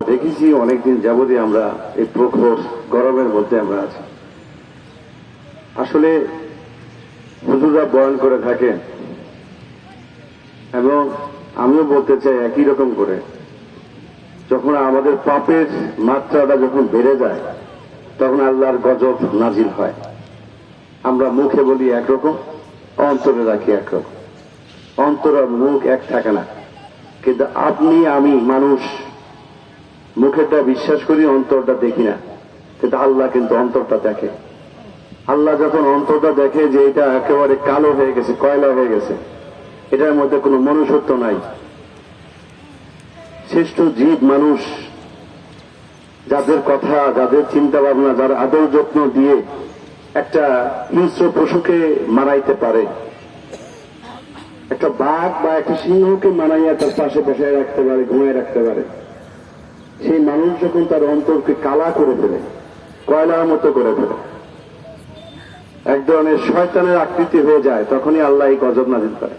দেখেছি অনেকদিন যাবতই আমরা এই প্রখর গরমের মধ্যে আমরা আছি। আসলে হুজুরা বয়ান করে থাকেন এবং আমিও বলতে চাই একই রকম করে, যখন আমাদের পাপের মাত্রাটা যখন বেড়ে যায়, তখন আল্লাহর গজব নাজিল হয়। আমরা মুখে বলি একরকম, অন্তরে রাখি একরকম। অন্তর মুখ এক থাকে না। কিন্তু আপনি, আমি, মানুষ মুখেরটা বিশ্বাস করি, অন্তরটা দেখি না। কিন্তু আল্লাহ কিন্তু অন্তরটা দেখে। আল্লাহ যখন অন্তরটা দেখে যে এটা একেবারে কালো হয়ে গেছে, কয়লা হয়ে গেছে, এটার মধ্যে কোনো মনুষ্যত্ব নাই। শ্রেষ্ঠ জীব মানুষ, যাদের কথা, যাদের চিন্তা ভাবনা যার আদর যত্ন দিয়ে একটা হিংস্র পশুকে মারাইতে পারে। একটা বাঘ বা একটা সিংহকে মানাইয়া তার পাশে বসায় রাখতে পারে, ঘুমিয়ে রাখতে পারে। সেই মানুষ যখন তার অন্তরকে কালা করে ফেলে কয়লার মতো করে ফেলে, এক ধরনের শয়তানের আকৃতি হয়ে যায়, তখনই আল্লাহ এই গজব নাজিল করে।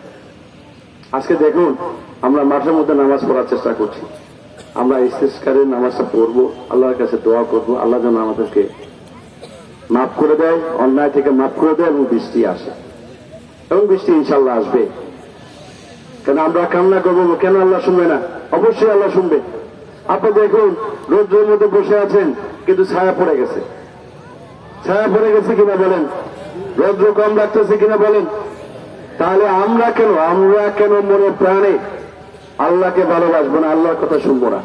আজকে দেখুন, আমরা মাঠের মধ্যে নামাজ পড়ার চেষ্টা করছি। আমরা ইস্তেস্কারের নামাজটা পড়ব, আল্লাহর কাছে দোয়া করব, আল্লাহ যেন আমাদেরকে মাফ করে দেয়, অন্যায় থেকে মাফ করে দেয় এবং বৃষ্টি আসে। এবং বৃষ্টি ইনশাল্লাহ আসবে। কেন আমরা কামনা করব? কেন আল্লাহ শুনবে না? অবশ্যই আল্লাহ শুনবে। আপনি দেখুন রোদ্রের মধ্যে বসে আছেন, কিন্তু ছায়া পড়ে গেছে। ছায়া পড়ে গেছে কিনা বলেন? রৌদ্র কম লাগতেছে কিনা বলেন? তাহলে আমরা কেন আমরা কেন মনে প্রাণে আল্লাহকে ভালোবাসবো না, আল্লাহর কথা শুনব না?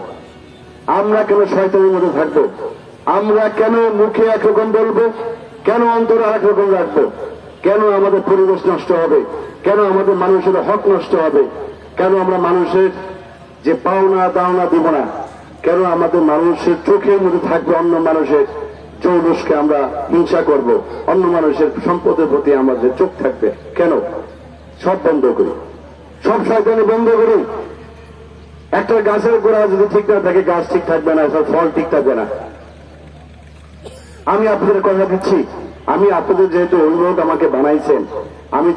আমরা কেন শয়তানের মধ্যে থাকব? আমরা কেন মুখে একরকম বলব? কেন অন্তরে একরকম রাখব? কেন আমাদের পরিবেশ নষ্ট হবে? কেন আমাদের মানুষের হক নষ্ট হবে? কেন আমরা মানুষের যে পাওনা দাওনা দিব না? কেন আমাদের মানুষের চোখের মধ্যে থাকবে অন্য মানুষের চৌলসকে আমরা হিংসা করব? অন্য মানুষের সম্পদের প্রতি আমাদের চোখ থাকবে। কেন? সব বন্ধ করি। সব শয়তানি বন্ধ করি। একটা গাছের গোড়া যদি ঠিক না থাকে, গাছ ঠিক থাকবে না সব ফল ঠিক থাকবে না। আমি আপনাদের কথা দিচ্ছি। আমি আপনাদের যেহেতু অনুরোধ আমাকে বানাইছেন, আমি